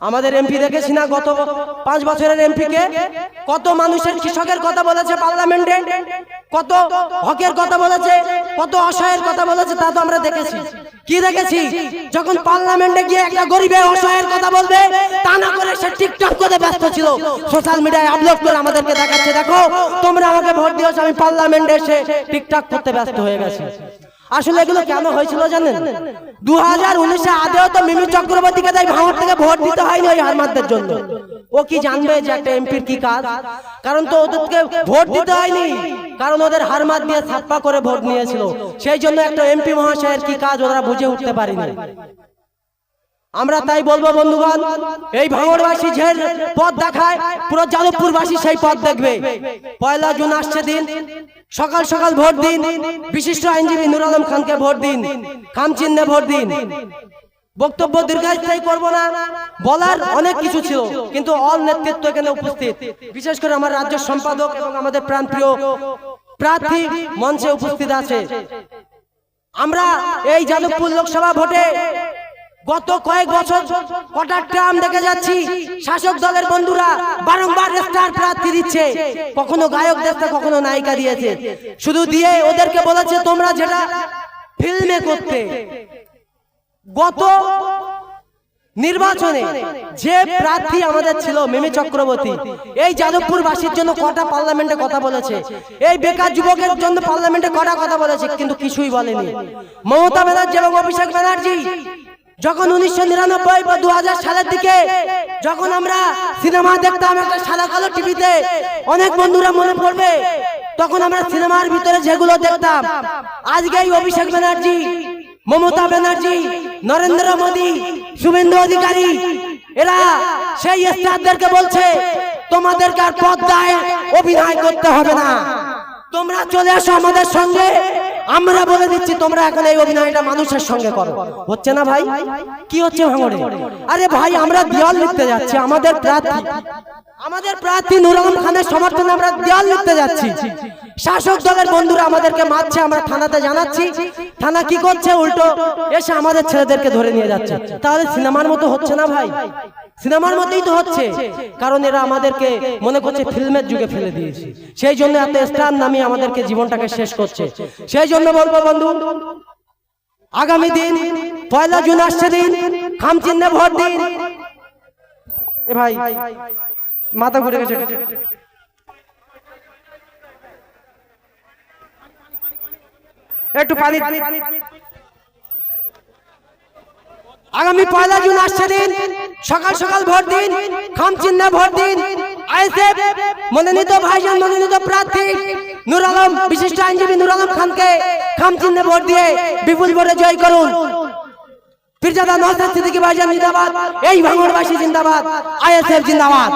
আমাদের এমপি দেখেছি না গত পাঁচ বছরের এমপি কে কত মানুষের কৃষকের কথা বলেছে পার্লামেন্টে, কত হকের কথা বলেছে, কত অসহায়ের কথা বলেছে, তা তো আমরা দেখেছি। কি দেখেছি? যখন পার্লামেন্টে গিয়ে একটা গরিবের অসহায়ের কথা বলবে, তা না করে সে টিকটক করে ব্যস্ত ছিল। সোশ্যাল মিডিয়ায় আপলোড করে আমাদেরকে দেখাচ্ছে। দেখো, তোমরা আমাকে ভোট দিয়েছ, আমি পার্লামেন্টে এসে টিকটক করতে ব্যস্ত হয়ে গেছি। আসলে এগুলো কেন হয়েছিল জানেন? দু হাজার উনিশে আদেও তো মিমি চক্রবর্তীকে তাই ভাঙর থেকে ভোট দিতে হয়নি ওই হারমাতদের জন্য। ও কি জানবে যে একটা এমপির কি কাজ? কারণ তো ওদেরকে ভোট দিতে হয়নি। কারণ ওদের হারমাত দিয়ে ছাপ্পা করে ভোট নিয়েছিল। সেই জন্য একটা এমপি মহাশয়ের কি কাজ ওরা বুঝে উঠতে পারেনি। আমরা তাই বলব, বন্ধুগণ, এই ভাঙড়বাসী যে পথ দেখায়, পুরো যাদবপুরবাসী সেই পথ দেখবে। পয়লা জুন আসছে দিন। সকাল সকাল ভোট দিন। বিশিষ্ট আইনজীবী নুর আলম খানকে ভোট দিন। খাম চিহ্নে ভোট দিন। বক্তব্য দীর্ঘস্থায়ী করব না। বলার অনেক কিছু ছিল, কিন্তু অল নেতৃত্ব এখানে উপস্থিত। বিশেষ করে আমার রাজ্য সম্পাদক এবং আমাদের প্রাণপ্রিয় প্রার্থী মঞ্চে উপস্থিত আছে। আমরা এই যাদবপুর লোকসভা ভোটে গত কয়েক বছর কটা ট্রাম দেখে যাচ্ছি, শাসক দলের বন্ধুরা বারংবার স্টার প্রার্থী দিচ্ছে। কখনো গায়ক দেখতে কখনো নায়িকা দিয়েছে। শুধু দিয়ে ওদেরকে বলেছে, তোমরা যেটা ফিল্মে করতে। গত নির্বাচনে যে প্রার্থী আমাদের ছিল মিমি চক্রবর্তী, এই যাদবপুর বাসীর জন্য কটা পার্লামেন্টে কথা বলেছে। এই বেকার যুবকের জন্য পার্লামেন্টে কটা কথা বলেছে, কিন্তু কিছুই বলেনি। মমতা ব্যানার্জি এবং অভিষেক ব্যানার্জি যখন উনিশশো নিরানব্বই বা দু হাজার সালের দিকে যখন আমরা সিনেমা দেখতাম একটা সাদা কালো টিভিতে, অনেক বন্ধুরা মনে পড়বে, তখন আমরা সিনেমার ভিতরে যেগুলো দেখতাম, আজকে এই অভিষেক ব্যানার্জি, মমতা ব্যানার্জি, নরেন্দ্র মোদী, শুভেন্দু অধিকারী, এরা সেই স্টারদেরকে বলছে, তোমাদেরকে আর পদ্মায় অভিনয় করতে হবে না। তোমরা চলে আসো আমাদের সঙ্গে আমরা বলে দিচ্ছি, তোমরা এখন এই অভিনয়টা মানুষের সঙ্গে করো। হচ্ছে না ভাই? কি হচ্ছে ভাঙড়ে? আরে ভাই, আমরা দেওয়াল লিখতে যাচ্ছি, আমাদের প্রার্থী। আমাদের প্রার্থী নুর খানের সমর্থনে আমরা দেওয়াল লিখতে যাচ্ছি। শাসক দলের বন্ধুরা আমাদেরকে মারছে, আমরা থানাতে জানাচ্ছি। থানা কি করছে? উল্টো এসে আমাদের ছেলেদেরকে ধরে নিয়ে যাচ্ছে। তাহলে সিনেমার মতো হচ্ছে না ভাই? সিনেমার মধ্যেই তো হচ্ছে। কারণ এরা আমাদেরকে মনে করছে ফিল্মের যুগে ফেলে দিয়েছে। সেই জন্য এত স্টার নামিয়ে আমাদেরকে জীবনটাকে শেষ করছে। সেই জন্য বলব বন্ধু, আগামী দিন, পয়লা জুন আসছে দিন খাম চিহ্নে ভোট দিন। এ ভাই মাথা ঘুরে গেছে। একটু পানি আগামী পয়লা জুন আসছে দিন। সকাল সকাল ভোট দিন, খাম চিহ্নে ভোট দিন। মনোনীত ভাইজান, মনোনীত প্রার্থী নুর আলম, বিশিষ্ট আইনজীবী নুর আলম খানকে খাম চিহ্নে ভোট দিয়ে বিপুল ভোটে জয় করুন। পীরজাদা নওসাদ সিদ্দিকী ভাইজান জিন্দাবাদ। এই ভাঙড়বাসী জিন্দাবাদ। আইএসএফ জিন্দাবাদ।